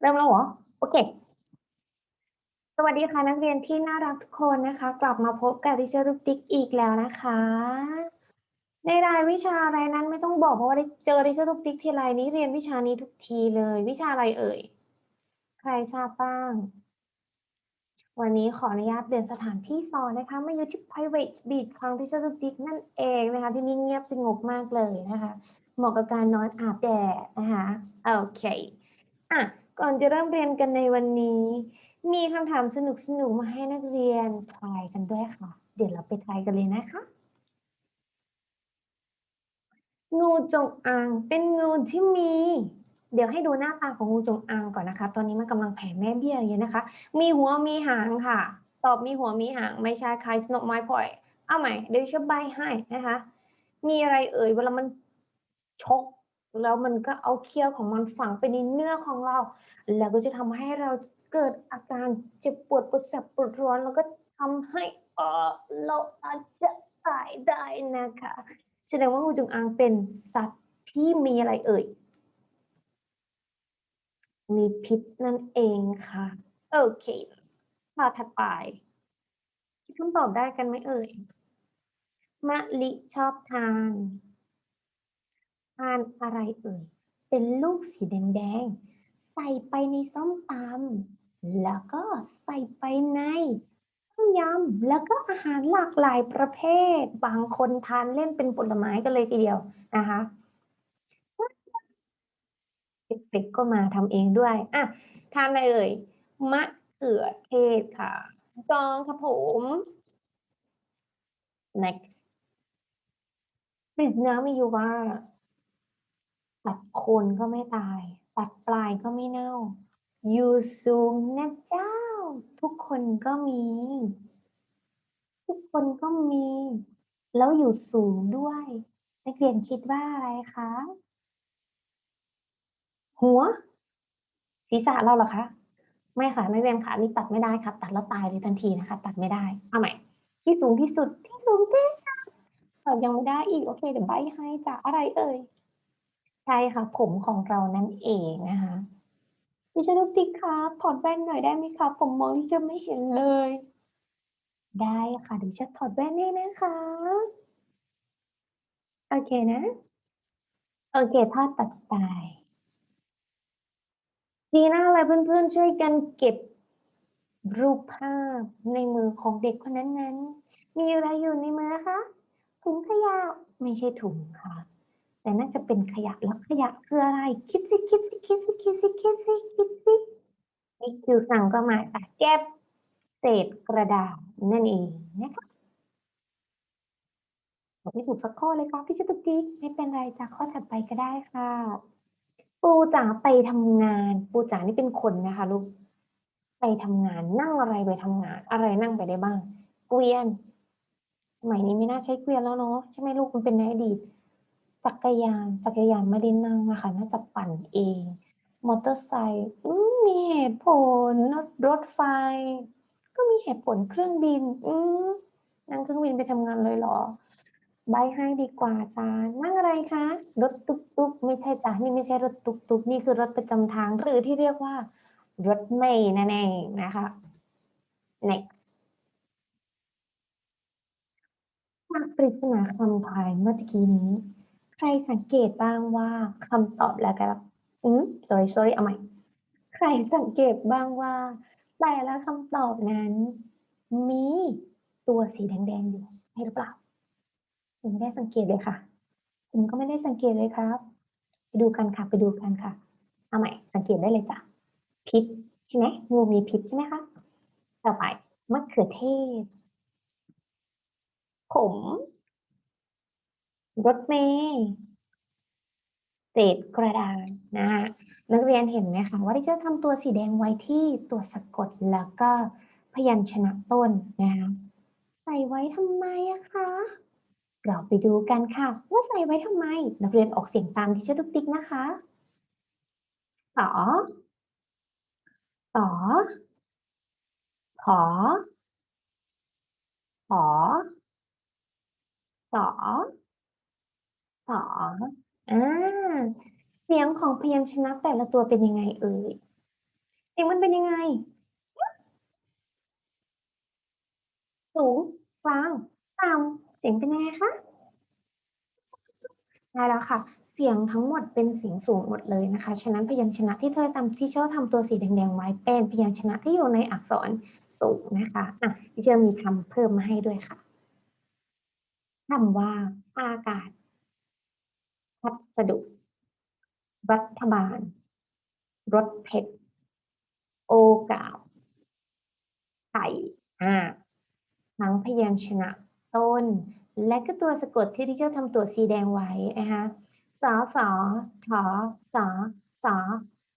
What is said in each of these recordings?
เริ่มแล้วเหรอ โอเค สวัสดีค่ะนักเรียนที่น่ารักทุกคนนะคะ กลับมาพบกับดิฉันลูกติ๊กอีกแล้วนะคะ ในรายวิชาอะไรนั้นไม่ต้องบอกเพราะว่าได้เจอดิฉันลูกติ๊กทีไรนี้เรียนวิชานี้ทุกทีเลย วิชาอะไรเอ่ย ใครทราบบ้าง วันนี้ขออนุญาตเปลี่ยนสถานที่สอนนะคะมาอยู่ที่ private beat ของดิฉันลูกติ๊กนั่นเองนะคะ ที่นี่เงียบสงบมากเลยนะคะ เหมาะกับการนอนอาบแดดนะคะ โอเค อะ ก่อนจะเริ่มเรียนกันในวันนี้ มีคำถามสนุกๆมาให้นักเรียนทายกันด้วยค่ะ เดี๋ยวเราไปทายกันเลยนะคะ งูจงอางเป็นงูที่มี เดี๋ยวให้ดูหน้าตาของงูจงอางก่อนนะคะ ตอนนี้มันกำลังแผ่แม่เบี้ยอยู่นะคะ มีหัวมีหางค่ะ ตอบมีหัวมีหางไม่ใช่ใคร not my point เอาใหม่เดี๋ยวจะใบให้นะคะ มีอะไรเอ่ยเวลามันชก แล้วมันก็เอาเขี้ยวของมันฝังไปในเนื้อของเรา แล้วก็จะทำให้เราเกิดอาการเจ็บปวดปวดแสบปวดร้อน แล้วก็ทำให้เออเราอาจจะตายได้นะคะแสดงว่างูจงอางเป็นสัตว์ที่มีอะไรเอ่ย มีพิษนั่นเองค่ะ โอเคข้อถัดไปคิดคำตอบได้กันไหมเอ่ย มะลิชอบทาน ทานอะไรเอ่ย เป็นลูกสีแดงๆ ใส่ไปในส้มตำแล้วก็ใส่ไปในต้มยำแล้วก็อาหารหลากหลายประเภท บางคนทานเล่นเป็นผลไม้กันเลยทีเดียวนะคะเด็กๆก็มาทำเองด้วยอะทานอะไรเอ่ย มะเขือเทศค่ะ จองครับผม next ปริศนามีอยู่ว่า ตัดโคนก็ไม่ตาย ตัดปลายก็ไม่เน่า อยู่สูงนะเจ้า ทุกคนก็มี ทุกคนก็มี แล้วอยู่สูงด้วย นักเรียนคิดว่าอะไรคะ หัว ศีรษะเราเหรอคะ ไม่ค่ะนักเรียนค่ะนี่ตัดไม่ได้ค่ะตัดแล้วตายเลยทันทีนะคะ ตัดไม่ได้เอาใหม่ที่สูงที่สุดที่สูงที่สุดยังไม่ได้อีก โอเค เดี๋ยวใบให้จ้ะอะไรเอ่ย ช่ค่ะ ผมของเรานั่นเองนะคะดิฉันลูกติ๊กครับถอดแว่นหน่อยได้ไหมคะผมมองที่จะไม่เห็นเลย ได้ค่ะดิฉันถอดแว่นให้นะคะ โอเคนะ โอเคทอดตัดไปดีนะอะไรเพื่อนๆช่วยกันเก็บรูปภาพในมือของเด็กคนนั้นนั้น มีอะไรอยู่ในมือคะถุงขยะไม่ใช่ถุงค่ะ แต่น่าจะเป็นขยะแล้วขยะคืออะไร คิดสิคิดสิคิดสิคิดสิคิดสิคิดสินี่คือสั่งก็มาจากเก็บเศษกระดาษนั่นเองนะคะบอกไม่ถูกสักข้อเลยครับพี่ชตุกิกไม่เป็นไรจากข้อถัดไปก็ได้ค่ะ ปูจ๋าไปทำงาน ปูจ๋านี่เป็นคนนะคะลูกไปทำงานนั่งอะไรไปทำงาน อะไรนั่งไปได้บ้าง เกวียนสมัยนี้ไม่น่าใช้เกวียนแล้วเนาะใช่ไหมลูกมันเป็นในอดีต จักรยานจักรยานไม่ได้นั่งนะคะน่าจะปั่นเอง มอเตอร์ไซค์มีเหตุผลรถไฟ ก็มีเหตุผลเครื่องบิน อืนั่งเครื่องบินไปทำงานเลยเหรอใบให้ดีกว่าจ้านั่งอะไรคะรถตุกตุกไม่ใช่จ้านี่ไม่ใช่รถตุกตุกนี่คือรถประจำทาง หรือที่เรียกว่า รถเมล์นั่นเองนะคะ next ปริศนาคำทายเมื่อกี้นี้ ใครสังเกตบ้างว่าคำตอบแล้วกันอืม sorry sorry เอาใหม่ ใครสังเกตบ้างว่า แต่ละคำตอบนั้น มีตัวสีแดงๆอยู่ใช่หรือเปล่าผมไม่ได้สังเกตเลยค่ะ ผมก็ไม่ได้สังเกตเลยครับ ไปดูกันค่ะ ไปดูกันค่ะ เอาใหม่ สังเกตได้เลยจ้ะ พิษใช่ไหมงูมีพิษใช่ไหมคะ ต่อไปมะเขือเทศ ผม รถเมล์เศษกระดาษนะฮะนักเรียนเห็นไหมคะว่าที่จะทำตัวสีแดงไว้ที่ตัวสะกดแล้วก็พยัญชนะต้นนะคะใส่ไว้ทำไมอะคะ เราไปดูกันค่ะ ว่าใส่ไว้ทำไม นักเรียนออกเสียงตามที่เชื่อทุกติ๊กนะคะสอสอขอขอสอสออ่าเสียง ของพยัญชนะแต่ละตัวเป็นยังไงเอ่ยเสียงมันเป็นยังไง สูงกลางต่ำเสียงเป็นยังไงคะได้แล้วค่ะ เสียงทั้งหมดเป็นเสียงสูงหมดเลยนะคะ ฉะนั้นพยัญชนะที่เธอทำที่เชอร์ทำตัวสีแดงๆไว้เป็นพยัญชนะที่อยู่ในอักษรสูงนะคะอะที่เชอร์มีคำเพิ่มมาให้ด้วยค่ะคำว่าอากาศพัสดุ รัฐบาล รถเพชรโอกาสไข่อ่าทั้งพยัญชนะต้น และก็ตัวสะกดที่ที่เจ้าทำตัวสีแดงไว้นะคะสอสอถอสอสอ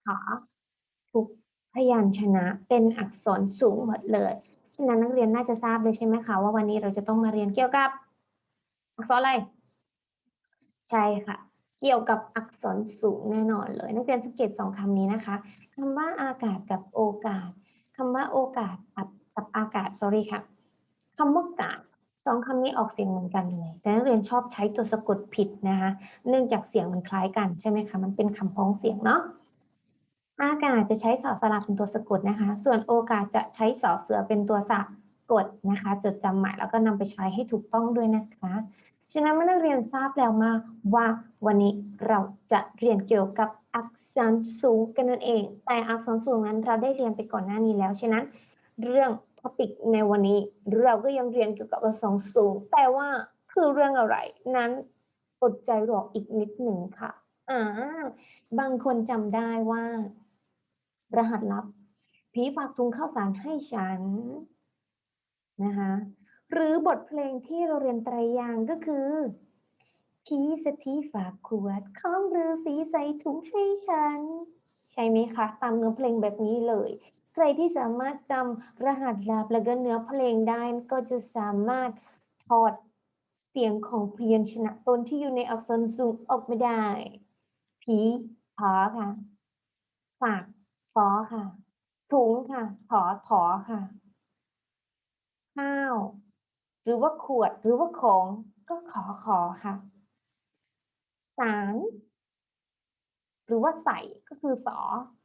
ถอทุกพยัญชนะเป็นอักษรสูงหมดเลยฉะนั้นนักเรียนน่าจะทราบเลยใช่ไหมคะว่าวันนี้เราจะต้องมาเรียนเกี่ยวกับ อักษรอะไร ใช่ค่ะ เกี่ยวกับอักษรสูงแน่นอนเลย นักเรียนสังเกตสองคำนี้นะคะคำว่าอากาศกับโอกาสคำว่าโอกาสกับกับอากาศ sorry ค่ะคำว่ากาศสองคำนี้ออกเสียงเหมือนกันเลย แต่นักเรียนชอบใช้ตัวสะกดผิดนะคะ เนื่องจากเสียงมันคล้ายกันใช่ไหมคะ มันเป็นคำพ้องเสียงเนาะ อากาศจะใช้สอสระเป็นตัวสะกดนะคะ ส่วนโอกาสจะใช้สอเสือเป็นตัวสะกดนะคะ จดจำใหม่แล้วก็นำไปใช้ให้ถูกต้องด้วยนะคะ ฉะนั้นเมื่อนักเรียนทราบแล้วมาว่าวันนี้เราจะเรียนเกี่ยวกับอักษรสูงกันนั่นเอง แต่อักษรสูงนั้นเราได้เรียนไปก่อนหน้านี้แล้ว ฉะนั้นเรื่องท็อปิกในวันนี้เราก็ยังเรียนเกี่ยวกับอักษรสูง แต่ว่าคือเรื่องอะไรนั้นอดใจรออีกนิดหนึ่งค่ะ อ่า บางคนจำได้ว่า รหัสลับ ผีฝากถุงข้าวสารให้ฉันนะคะ หรือบทเพลงที่เราเรียนไตรยางก็คือผีเศรษฐีฝากขวดของฤาษีใส่ถุงให้ฉัน ใช่ไหมคะ ตามเนื้อเพลงแบบนี้เลย ใครที่สามารถจำรหัสลับและก็เนื้อเพลงได้ก็จะสามารถถอดเสียงของพยัญชนะตนที่อยู่ในอักษรสูงออกมาได้ผีขอค่ะ ฝากฟอค่ะ ถุงค่ะ ถอถอค่ะ ข้าว หรือว่าขวดหรือว่าของก็ขอขอค่ะสารหรือว่าใส่ก็คือสอ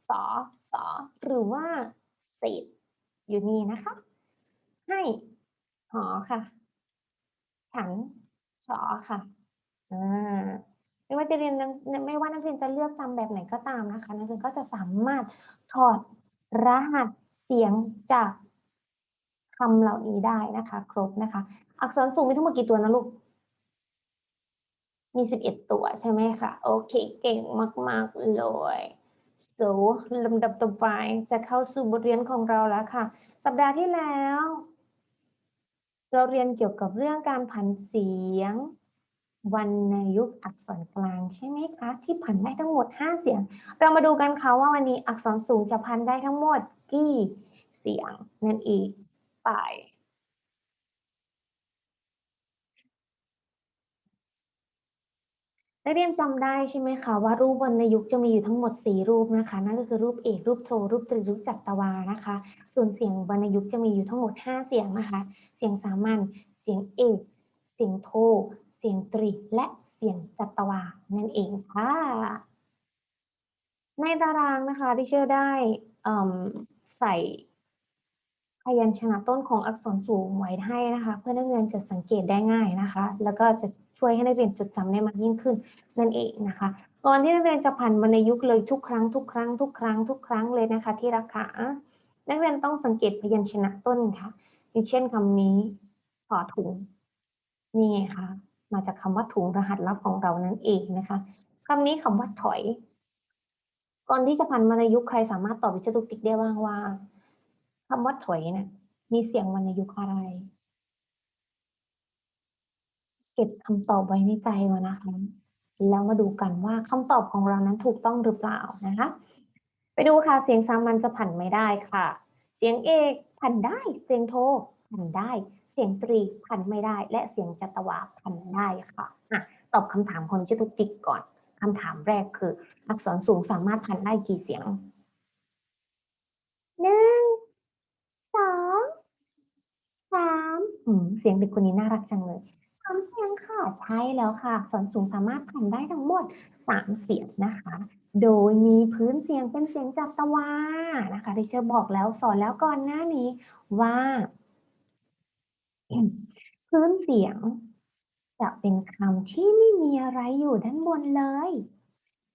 สอสอหรือว่าเศษอยู่นี่นะคะ ให้หอค่ะฉันสอค่ะอ่าไม่ว่าจะเรียนไม่ว่านักเรียนจะเลือกจำแบบไหนก็ตามนะคะ นักเรียนก็จะสามารถถอดรหัสเสียงจาก คำเหล่านี้ได้นะคะ ครบนะคะ อักษรสูงมีทั้งหมดกี่ตัวนะลูก มี 11 ตัวใช่ไหมคะ โอเค เก่งมาก ๆ เลย so ลำดับต่อไปจะเข้าสู่บทเรียนของเราแล้วค่ะ สัปดาห์ที่แล้ว เราเรียนเกี่ยวกับเรื่องการผันเสียงวรรณยุกต์อักษรกลางใช่ไหมคะ ที่ผันได้ทั้งหมด 5 เสียง เรามาดูกันค่ะว่าวันนี้อักษรสูงจะพันได้ทั้งหมดกี่เสียงนั่นเอง ไปนักเรียนจำได้ใช่ไหมคะว่ารูปวรรณยุกต์จะมีอยู่ทั้งหมด 4 รูปนะคะ นั่นก็คือรูปเอกรูปโทรูปตรีรูปจัตวานะคะ ส่วนเสียงวรรณยุกต์จะมีอยู่ทั้งหมด 5 เสียงนะคะ เสียงสามัญเสียงเอก เสียงโท เสียงตรีและเสียงจัตวานั่นเองค่ะในตารางนะคะที่เชื่อได้ใส่ ยัญชนะต้นของอักษรสูงไว้ให้นะคะ เพื่อนักเรียนจะสังเกตได้ง่ายนะคะ แล้วก็จะช่วยให้นักเรียนจดจำได้มากยิ่งขึ้นนั่นเองนะคะก่อนที่นักเรียนจะผ่านวรรณยุกต์เลยทุกครั้งทุกครั้งทุกครั้งทุกครั้งเลยนะคะ ที่รักขานักเรียนต้องสังเกตพยัญชนะต้นค่ะอย่างเช่นคำนี้ถอถุงนี่ไงคะมาจากคำว่าถุงรหัสลับของเรานั่นเองนะคะคำนี้คำว่าถอย ก่อนที่จะผ่านวรรณยุกต์ใครสามารถตอบวิชาตุกติกได้บ้างว่า คำว่าถอยเนี่ยมีเสียงวรรณยุกต์อะไร เก็บคำตอบไว้ในใจว้นะคะแล้วมาดูกันว่าคำตอบของเรานั้นถูกต้องหรือเปล่านะคะ ไปดูค่ะเสียงสามัญจะผันไม่ได้ค่ะ เสียงเอกผันได้ เสียงโทผันได้ เสียงตรีผันไม่ได้ และเสียงจัตวาผันได้ค่ะอะตอบคำถามคนชื่อตุกติกก่อนคำถามแรกคือ อักษรสูงสามารถผันได้กี่เสียงหนึ่งส อืมเสียงเด็กคนนี้น่ารักจังเลยสามเสียงค่ะใช่แล้วค่ะสอักษรสูงสามารถพันได้ทั้งหมด3เสียงนะคะ โดยมีพื้นเสียงเป็นเสียงจัตวานะคะที่เชอร์บอกแล้วสอนแล้วก่อนหน้านี้ว่า พื้นเสียง จะเป็นคำที่ไม่มีอะไรอยู่ด้านบนเลย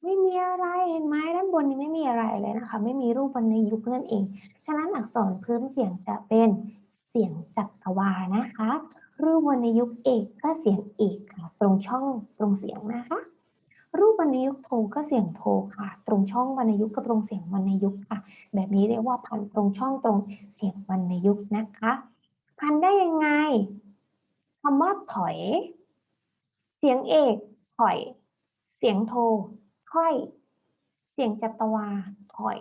ไม่มีอะไรเห็นไหมด้านบนนี้ไม่มีอะไรเลยนะคะ ไม่มีรูปวรรณยุกต์นั่นเอง ฉะนั้นอักษรพื้นเสียงจะเป็น เสียงจัตวานะคะ รูปวรรณยุกต์เอกก็เสียงเอกค่ะ ตรงช่องตรงเสียงนะคะ รูปวรรณยุกต์โทก็เสียงโทค่ะ ตรงช่องวรรณยุกต์ก็ตรงเสียงวรรณยุกต์ค่ะ แบบนี้เรียกว่าพันตรงช่องตรงเสียงวรรณยุกต์นะคะ พันได้ยังไงคำว่าถอย เสียงเอกถอย เสียงโทค่อย เสียงจัตวาถอย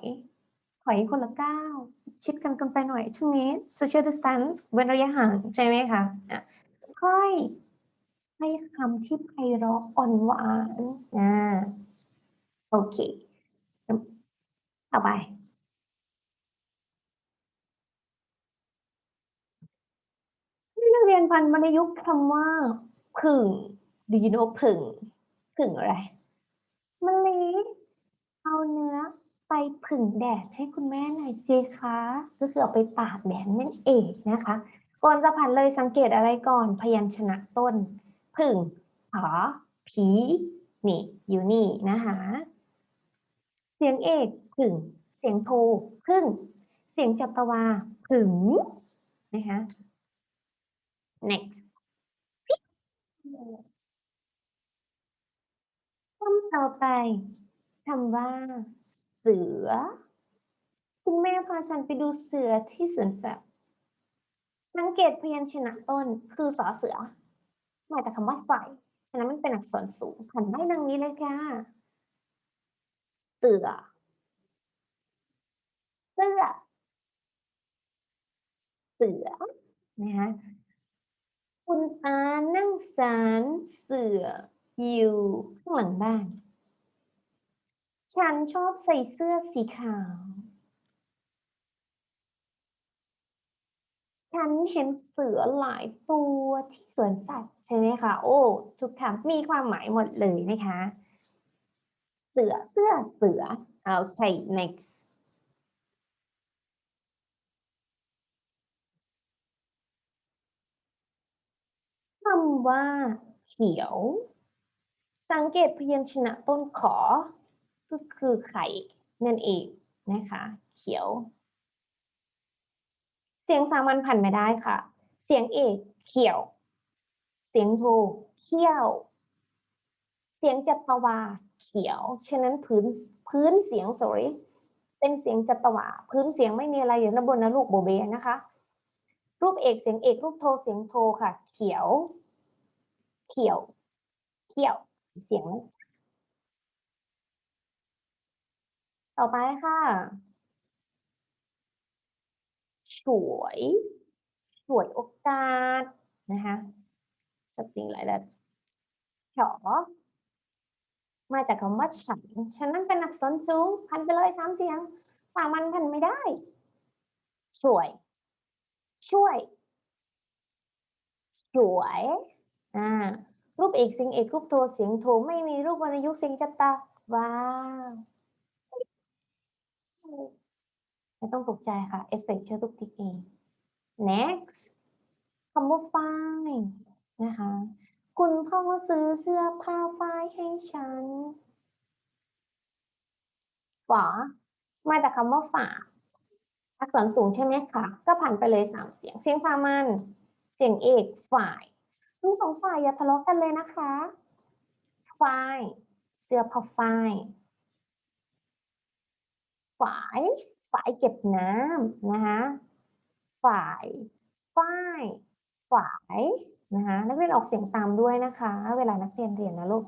ถอยคนละก้าวชิดกันกันไปหน่อย ช่วงนี้ social distance เว้นระยะห่างใช่ไหมคะอะค่อยให้คำที่ไพเราะอ่อนหวานอ่าโอเค ต่อไปนักเรียนพันวรรณยุกต์คำว่าผึ่ง do you know ผึ่งผึ่งอะไรมะลิ ผึ่งแดดให้คุณแม่หน่อยสิคะก็คือเอาไปตากแดดนั่นเองนะคะ ก่อนจะผ่านเลยสังเกตอะไรก่อนพยัญชนะต้น ผึ่งผอผีนี่อยู่นี่นะคะเสียงเอกผึ่งเสียงโทพึ่ง เสียงจัตวาผึ่งนะคะ next คำต่อไปคำว่า เสือ คุณแม่พาฉันไปดูเสือที่สวนสัตว์สังเกตพยัญชนะต้นคือสอเสือมาจากคำว่าใส่ฉะนั้นมันเป็นอักษรสูงผันได้ดังนี้เลยค่ะเสือเสื้อเสือนะคะคุณตานั่งสารเสืออยู่ข้างหลังบ้าน ฉันชอบใส่เสื้อสีขาว ฉันเห็นเสือหลายตัวที่สวนสัตว์ใช่ไหมคะ โอ้ทุกคำมีความหมายหมดเลยนะคะ เสือเสื้อเสือโอเค next คำว่า เขียว สังเกตพยัญชนะต้นขอ ก็คือไข่นั่นเองนะคะ เขียว เสียงสามัญผันไม่ได้ค่ะ เสียงเอกเขียว เสียงโทเขี้ยว เสียงจัตวาเขียว ฉะนั้นพื้นพื้นเสียง sorry เป็นเสียงจัตวาพื้นเสียงไม่มีอะไรอยู่ด้านบนนะลูกโบเบนะคะ รูปเอกเสียงเอกรูปโทเสียงโทค่ะ เขียว เขียว เขียว เสียง ต่อไปค่ะฉวยฉวยโอกาส นะคะ something like that ฉอมาจากคำว่าฉัน ฉันนั่นเป็นอักษรสูง พันไปเลยสามเสียง สามัญพันไม่ได้ช่วย ช่วย สวย อ่า รูปเอกสียงเอกรูปโทเสียงโทไม่มีรูปวรรณยุกต์สียงจัตตา ว้าว ไม่ต้องตกใจค่ะ เอฟเฟกเชื่อทุกทิกเอง next คำว่าฝ้ายนะคะ คุณพ่อซื้อเสื้อผ้าฝ้ายให้ฉันฝามาจากคำว่าฝาอักษรสูงใช่ไหมคะ ก็ผ่านไปเลยสามเสียง เสียงสามัญ เสียงเอกฝ่ายทั้งสองฝ่ายอย่าทะเลาะกันเลยนะคะฝ่าย เสื้อผ้าฝ้าย ฝ่าย ฝายเก็บน้ำนะคะฝ่ายฝ้ายฝายนะคะนักเรียนออกเสียงตามด้วยนะคะ เวลานักเรียนเรียนนะลูก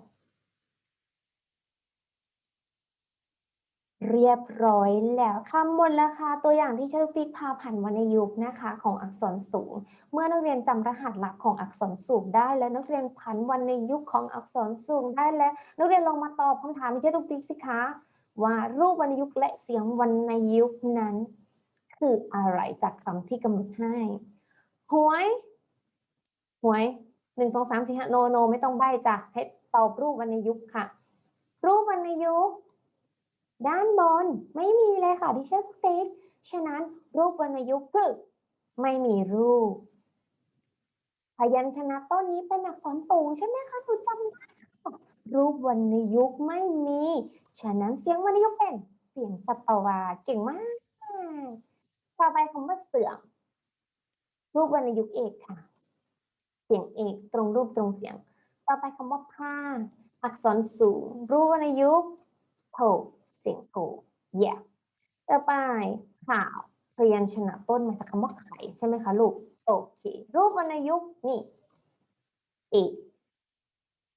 เรียบร้อยแล้วคำบนราคาตัวอย่างที่เชิญติ๊กพาผ่านวรรณยุกต์นะคะ ของอักษรสูง เมื่อนักเรียนจำรหัสหลักของอักษรสูงได้ และนักเรียนพันวรรณยุกต์ของอักษรสูงได้แล้วนักเรียนลองมาตอบคำถามที่เชิญติ๊กสิคะ ว่ารูปวรรณยุกต์และเสียงวรรณยุกต์นั้น คืออะไรจากคำที่กำหนดให้หวยหวยหนึ่งสองสามสี่ห้าโนโน ไม่ต้องใบจ้ะให้ตอบรูปวรรณยุกต์ค่ะ รูปวรรณยุกต์ด้านบนไม่มีเลยค่ะที่เชื่อติ๊กฉะนั้นรูปวรรณยุกต์คือไม่มีรูป พยัญชนะต้นนี้เป็นอักษรสูงใช่ไหมคะหนูจำได้รูปวรรณยุกต์ไม่มี ฉะนั้นเสียงวรรณยุกต์เป็นเสียงสัตวาเก่งมาก ต่อไปคำว่าเสื่อม รูปวรรณยุกต์เอกค่ะ เสียงเอกตรงรูปตรงเสียง ต่อไปคำว่าผ้าอักษรสูง รูปวรรณยุกต์โถเสียงโถแย่ต่อไปข่าวพยัญชนะต้นมาจากคำว่าไข่ใช่ไหมคะลูก โอเค รูปวรรณยุกต์นี่เอก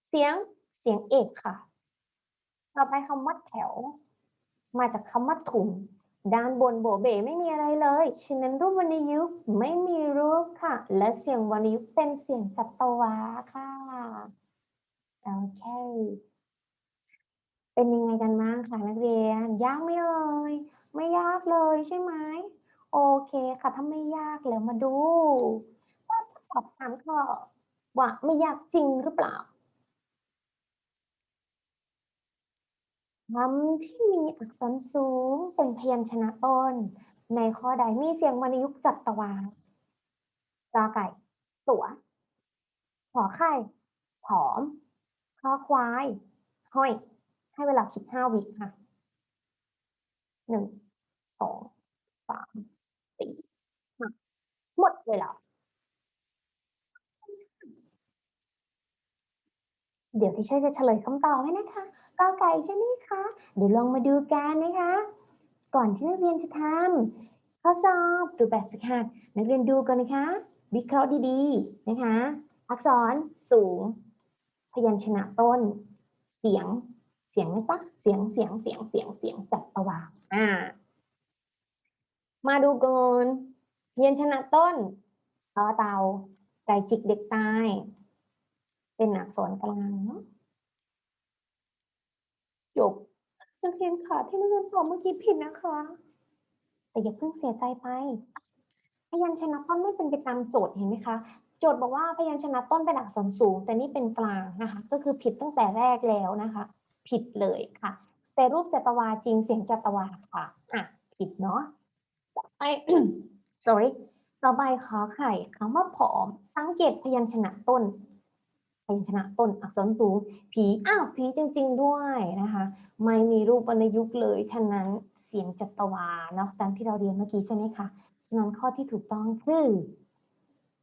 เสียงเสียงเอกค่ะ ต่อไปคำว่าแถว มาจากคำว่าถุง ด้านบนโบเบไม่มีอะไรเลย ฉะนั้นรูปวรรณยุกต์ไม่มีรูปค่ะ และเสียงวรรณยุกต์เป็นเสียงสัตวาค่ะโอเค เป็นยังไงกันบ้างคะนักเรียน ยากไหมเอ่ยไม่ยากเลยใช่ไหมโอเคค่ะถ้าไม่ยากแล้วมาดูว่าตอบสามข้อว่าไม่ยากจริงหรือเปล่า คำที่มีอักษรสูงเป็นพยัญชนะต้น ในข้อใดมีเสียงวรรณยุกต์จัตวากอไก่ ตัวขอไข่ผอมคอควาย ห้อย ให้เวลาคิดห้าวิค่ะหนึ่งสองสามสี่ห้าหมดเวลา เดี๋ยวที่เชอจะเฉลยคำตอบให้นะคะ กอไก่ใช่ไหมคะ เดี๋ยวลองมาดูกันนะคะ ก่อนที่นักเรียนจะทำข้อสอบหรือแบบฝึกหัดนักเรียนดูกันนะคะ วิเคราะห์ดีๆนะคะ อักษรสูง พยัญชนะต้น เสียง เสียงนะจ๊ะเสียงเสียงเสียงเสียงเสียงจับตวาอ่า มาดูก่อนพยัญชนะต้นต่อเตาไก่จิกเด็กตาย เป็นอักษรกลางเนาะ จบนักเรียนค่ะที่นักเรียนตอบเมื่อกี้ผิดนะคะ แต่อย่าเพิ่งเสียใจไป พยัญชนะต้นไม่เป็นไปตามโจทย์เห็นไหมคะ โจทย์บอกว่าพยัญชนะต้นเป็นอักษรสูง แต่นี่เป็นกลางนะคะ ก็คือผิดตั้งแต่แรกแล้วนะคะ ผิดเลยค่ะ แต่รูปจัตวาจริงเสียงจัตวาค่ะอะผิดเนาะต่อไป sorry ต่อไปขอไข่คำว่าผอม สังเกตพยัญชนะต้น พยัญชนะต้นอักษรสูงผีอ้าวผีจริง ๆ ด้วยนะคะ ไม่มีรูปวรรณยุกต์เลยฉะนั้นเสียงจัตวาเนาะตามที่เราเรียนเมื่อกี้ใช่ไหมคะฉะนั้นข้อที่ถูกต้องคือ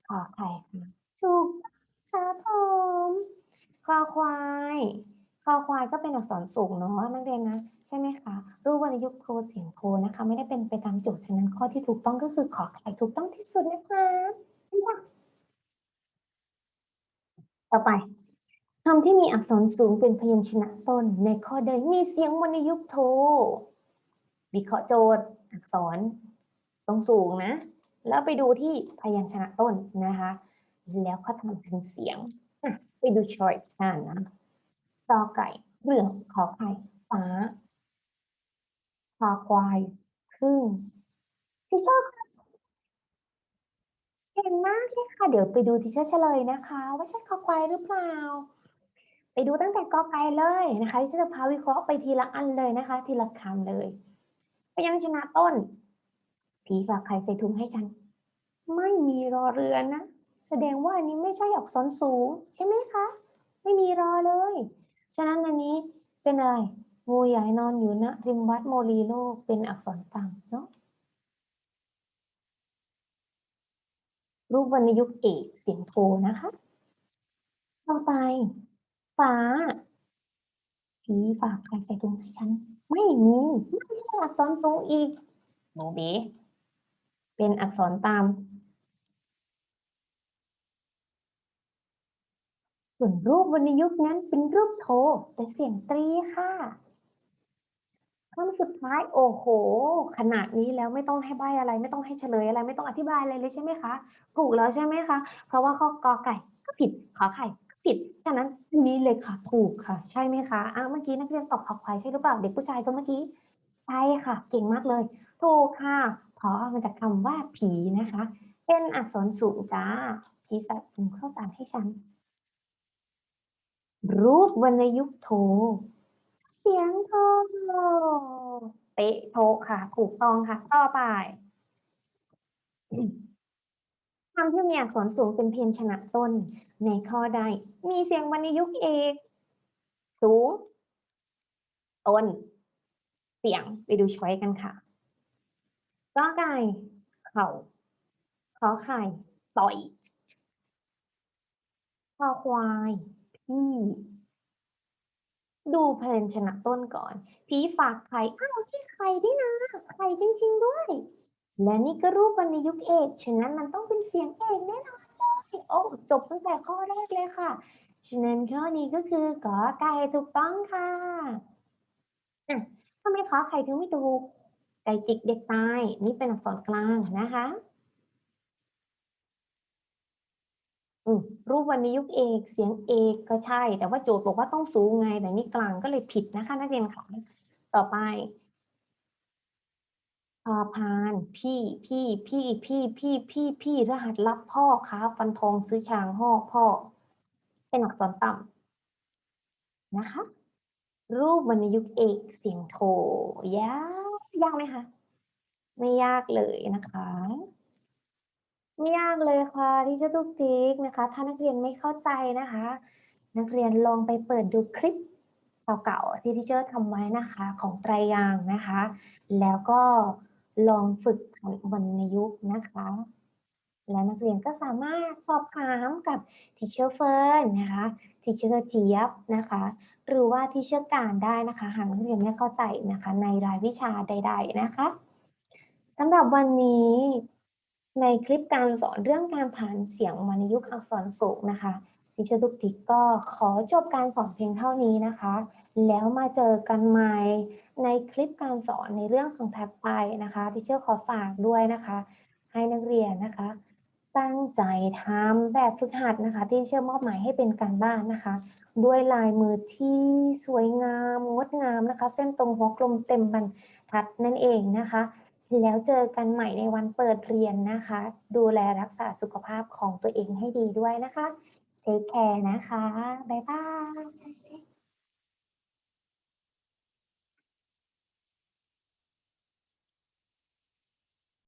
ขอไข่ค่ะถูกค่ะผมคอควายคอควายก็เป็นอักษรสูงเนาะนักเรียนนะใช่ไหมคะ รูปวรรณยุกต์โคเสียงโคนะคะ ไม่ได้เป็นไปตามโจทย์ฉะนั้นข้อที่ถูกต้องก็คือขอไข่ถูกต้องที่สุดนะคะ ต่อไปคำที่มีอักษรสูงเป็นพยัญชนะต้น ในข้อใดมีเสียงวรรณยุกต์โท วิเคราะห์โจทย์ อักษรตรงสูงนะ แล้วไปดูที่พยัญชนะต้นนะคะ แล้วก็ทำถึงเสียงไปดูชอยส์นนะตอไก่เหลืองขอไข่ฟ้าคอควายพึ่งทิเชอร์ เก่งมากเลยค่ะ เดี๋ยวไปดูทิเชอร์เฉลยนะคะ ว่าใช่คอควายหรือเปล่า ไปดูตั้งแต่กอไก่เลยนะคะทิเชอร์จะพาวิเคราะห์ไปทีละอันเลยนะคะ ทีละคำเลยพยัญชนะต้น ผีฝากไข่ใส่ถุงให้ฉัน ไม่มีรอเรือนะ แสดงว่าอันนี้ไม่ใช่อักษรสูง ใช่ไหมคะ ไม่มีรอเลย ฉะนั้นอันนี้เป็นอะไรงูใหญ่นอนอยู่ณริมวัดโมลีโลกเป็นอักษรต่ำเนาะ รูปวรรณยุกต์เอกเสียงโทนะคะ ต่อไป ฟ้า ผีฝากใครใส่ถุงให้ฉัน ไม่มีไม่ใช่อักษรสูงอีกโนเบเป็นอักษรตาม ส่วนรูปวรรณยุกต์นั้นเป็นรูปโทแต่เสียงตรีค่ะ คำสุดท้ายโอ้โห ขนาดนี้แล้วไม่ต้องให้ใบอะไร ไม่ต้องให้เฉลยอะไร ไม่ต้องอธิบายอะไรเลยใช่ไหมคะ ถูกแล้วใช่ไหมคะ เพราะว่าข้อกอไก่ก็ผิดขอไข่ก็ผิดฉะนั้นนี้เลยค่ะถูกค่ะ ใช่ไหมคะอ้าวเมื่อกี้นักเรียนตอบขอควายใช่หรือเปล่าเด็กผู้ชายตัวเมื่อกี้ใช่ค่ะเก่งมากเลยถูกค่ะเพราะมาจากคำว่าผีนะคะ เป็นอักษรสูงจ้าผีสัตว์ถุงข้าวสารให้ฉันรูปวรรณยุกโท เสียงโทเป๊ะโทค่ะ ถูกต้องค่ะ ต่อไปคำที่มีอักษรสูงเป็นเพียญชนะต้น ในข้อใด มีเสียงวรรณยุกต์เอก สูง ต้น เสียงไปดูช้อยกันค่ะกอไก่เข่าขอไข่ ต่อยคอควายพี่ ดูเพลนชนะต้นก่อนพี่ฝากไข่อ้าวที่ไข่ดินะไข่จริง ๆด้วย และนี่ก็รูปวรรณยุกต์เอกฉะนั้นมันต้องเป็นเสียงเอกแน่นอนเลยโอ้จบตั้งแต่ข้อแรกเลยค่ะฉะนั้นข้อนี้ก็คือกอไก่ถูกต้องค่ะอะทำไมขอไข่ถึงไม่ถูกไก่จิกเด็กตายนี่เป็นอักษรกลางนะคะ อืม รูปวรรณยุกต์เอกเสียงเอกก็ใช่ แต่ว่าโจทย์บอกว่าต้องสูงไง แต่นี่กลางก็เลยผิดนะคะนักเรียนค่ะต่อไปพอพาน พี่พี่พี่พี่พี่พี่พี่รหัสรับพ่อค้าฟันทองซื้อช้างห่อพ่อ เป็นอักษรต่ำนะคะ รูปวรรณยุกต์เอกเสียงโทยากยากไหมคะไม่ยากเลยนะคะ ไม่ยากเลยค่ะที่จะตุกติ๊กนะคะ ถ้านักเรียนไม่เข้าใจนะคะ นักเรียนลองไปเปิดดูคลิปเก่าๆที่ที่เชอร์ทำไว้นะคะของไตรยางนะคะ แล้วก็ลองฝึกวรรณยุกต์นะคะ และนักเรียนก็สามารถสอบถามกับทีเชอร์เฟิร์นนะคะทีเชอร์เจี๊ยบนะคะ หรือว่าทีเชอร์การได้นะคะ หากนักเรียนไม่เข้าใจนะคะ ในรายวิชาใด ๆนะคะสำหรับวันนี้ ในคลิปการสอนเรื่องการผ่านเสียงวรรณยุกต์อักษรสูงนะคะดิฉันทุกทิกก็ขอจบการสอนเพียงเท่านี้นะคะ แล้วมาเจอกันใหม่ในคลิปการสอนในเรื่องของแท็บไปนะคะที่เชื่อขอฝากด้วยนะคะ ให้นักเรียนนะคะ ตั้งใจทำแบบฝึกหัดนะคะ ที่เชื่อมอบหมายให้เป็นการบ้านนะคะ ด้วยลายมือที่สวยงามงดงามนะคะ เส้นตรงหัวกลมเต็มบรรทัดนั่นเองนะคะ แล้วเจอกันใหม่ในวันเปิดเรียนนะคะ ดูแลรักษาสุขภาพของตัวเองให้ดีด้วยนะคะ เทคแคร์นะคะ บ๊ายบาย